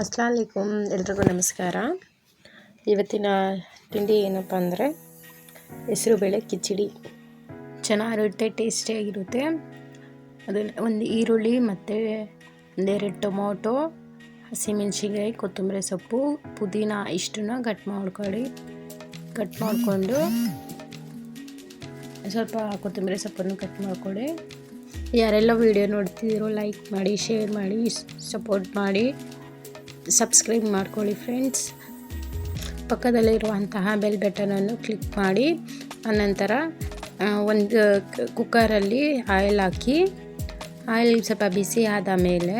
ಅಸ್ಲಾಮಲೈಕುಮ್ ಎಲ್ರಿಗೂ ನಮಸ್ಕಾರ. ಇವತ್ತಿನ ತಿಂಡಿ ಏನಪ್ಪ ಅಂದರೆ ಹೆಸರುಬೇಳೆ ಕಿಚಡಿ. ಚೆನ್ನಾಗಿರುತ್ತೆ ಟೇಸ್ಟಿಯಾಗಿರುತ್ತೆ ಅದನ್ನು ಒಂದು ಈರುಳ್ಳಿ ಮತ್ತು ಒಂದೆರಡು ಟೊಮೊಟೊ ಹಸಿಮೆಣ್ಸಿನ್ಕಾಯಿ ಕೊತ್ತಂಬರಿ ಸೊಪ್ಪು, ಪುದೀನ ಇಷ್ಟನ್ನ ಕಟ್ ಮಾಡ್ಕೊಳ್ಳಿ. ಕಟ್ ಮಾಡಿಕೊಂಡು ಸ್ವಲ್ಪ ಕೊತ್ತಂಬರಿ ಸೊಪ್ಪನ್ನು ಕಟ್ ಮಾಡಿಕೊಳ್ಳಿ. ಯಾರೆಲ್ಲ ವೀಡಿಯೋ ನೋಡ್ತಿದ್ದೀರೋ ಲೈಕ್ ಮಾಡಿ ಶೇರ್ ಮಾಡಿ ಸಪೋರ್ಟ್ ಮಾಡಿ. ಸಬ್ಸ್ಕ್ರೈಬ್ ಮಾಡ್ಕೊಳ್ಳಿ ಫ್ರೆಂಡ್ಸ್ ಪಕ್ಕದಲ್ಲಿರುವಂತಹ ಬೆಲ್ ಬಟನನ್ನು ಕ್ಲಿಕ್ ಮಾಡಿ. ಆನಂತರ ಒಂದು ಕುಕ್ಕರಲ್ಲಿ ಆಯಿಲ್ ಹಾಕಿ. ಆಯಿಲ್ ಸ್ವಲ್ಪ ಬಿಸಿ ಆದ ಮೇಲೆ,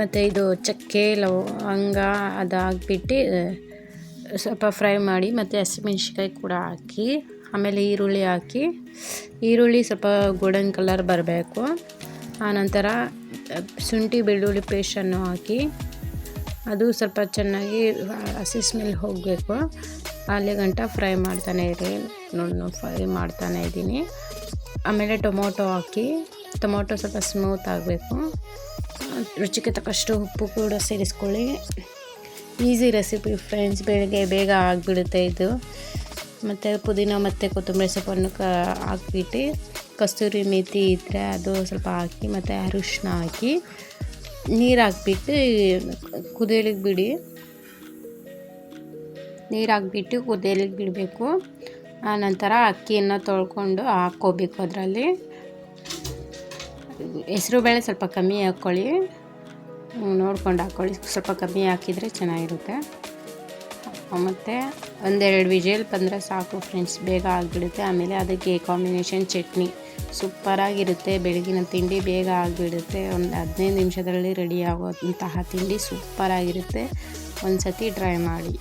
ಮತ್ತು ಇದು ಚಕ್ಕೆ ಲವಂಗ ಅದು ಹಾಕ್ಬಿಟ್ಟು ಸ್ವಲ್ಪ ಫ್ರೈ ಮಾಡಿ, ಮತ್ತು ಹಸಿಮೆಣ್ಸಿನ್ಕಾಯಿ ಕೂಡ ಹಾಕಿ. ಆಮೇಲೆ ಈರುಳ್ಳಿ ಹಾಕಿ. ಈರುಳ್ಳಿ ಸ್ವಲ್ಪ ಗೋಲ್ಡನ್ ಕಲರ್ ಬರಬೇಕು. ಆನಂತರ ಶುಂಠಿ ಬೆಳ್ಳುಳ್ಳಿ ಪೇಸ್ಟನ್ನು ಹಾಕಿ. ಅದು ಸ್ವಲ್ಪ ಚೆನ್ನಾಗಿ ಹಸಿ ಸ್ಮೆಲ್ ಹೋಗಬೇಕು. ಅಲ್ಲಿ ಗಂಟ ಫ್ರೈ ಮಾಡ್ತಾನೆ ಇರಿ. ನೋಡಿ ಫ್ರೈ ಮಾಡ್ತಾನೆ ಇದ್ದೀನಿ. ಆಮೇಲೆ ಟೊಮೊಟೊ ಹಾಕಿ, ಟೊಮೊಟೊ ಸ್ವಲ್ಪ ಸ್ಮೂತ್ ಆಗಬೇಕು. ರುಚಿಗೆ ತಕ್ಕಷ್ಟು ಉಪ್ಪು ಕೂಡ ಸೇರಿಸ್ಕೊಳ್ಳಿ. ಈಸಿ ರೆಸಿಪಿ ಫ್ರೆಂಡ್ಸ್ ಬೆಳಗ್ಗೆ ಬೇಗ ಆಗಿಬಿಡುತ್ತೆ ಇದು. ಮತ್ತು ಪುದೀನ ಮತ್ತು ಕೊತ್ತಂಬರಿ ಸೊಪ್ಪನ್ನು ಕ, ಹಾಕ್ಬಿಟ್ಟು ಕಸ್ತೂರಿ ಮೇಥಿ ಇದ್ದರೆ ಅದು ಸ್ವಲ್ಪ ಹಾಕಿ, ಮತ್ತು ಅರಿಶಿನ ಹಾಕಿ ನೀರು ಹಾಕ್ಬಿಟ್ಟು ಕುದಿಯಲಿಕ್ಕೆ ಬಿಡಿ. ನೀರು ಹಾಕ್ಬಿಟ್ಟು ಕುದಿಯಲಿಕ್ಕೆ ಬಿಡಬೇಕು. ಆನಂತರ ಅಕ್ಕಿಯನ್ನು ತೊಳ್ಕೊಂಡು ಹಾಕ್ಕೋಬೇಕು ಅದರಲ್ಲಿ. ಹೆಸರು ಬೇಳೆ ಸ್ವಲ್ಪ ಕಮ್ಮಿ ಹಾಕ್ಕೊಳ್ಳಿ. ನೋಡ್ಕೊಂಡು ಹಾಕ್ಕೊಳ್ಳಿ. ಸ್ವಲ್ಪ ಕಮ್ಮಿ ಹಾಕಿದರೆ ಚೆನ್ನಾಗಿರುತ್ತೆ. ಮತ್ತು ಒಂದೆರಡು ವಿಜಲ್ ಬಂದರೆ ಸಾಕು ಫ್ರೆಂಡ್ಸ್. ಬೇಗ ಆಗಿಬಿಡುತ್ತೆ. ಆಮೇಲೆ ಅದಕ್ಕೆ ಕಾಂಬಿನೇಷನ್ ಚಟ್ನಿ. ಸೂಪರಾಗಿರುತ್ತೆ, ಬೆಳಗಿನ ತಿಂಡಿ ಬೇಗ ಆಗಿಬಿಡುತ್ತೆ. ಒಂದು ಹದಿನೈದು ನಿಮಿಷದಲ್ಲಿ ರೆಡಿ ಆಗೋಂತಹ ತಿಂಡಿ ಸೂಪರಾಗಿರುತ್ತೆ. ಒಂದು ಸತಿ ಟ್ರೈ ಮಾಡಿ.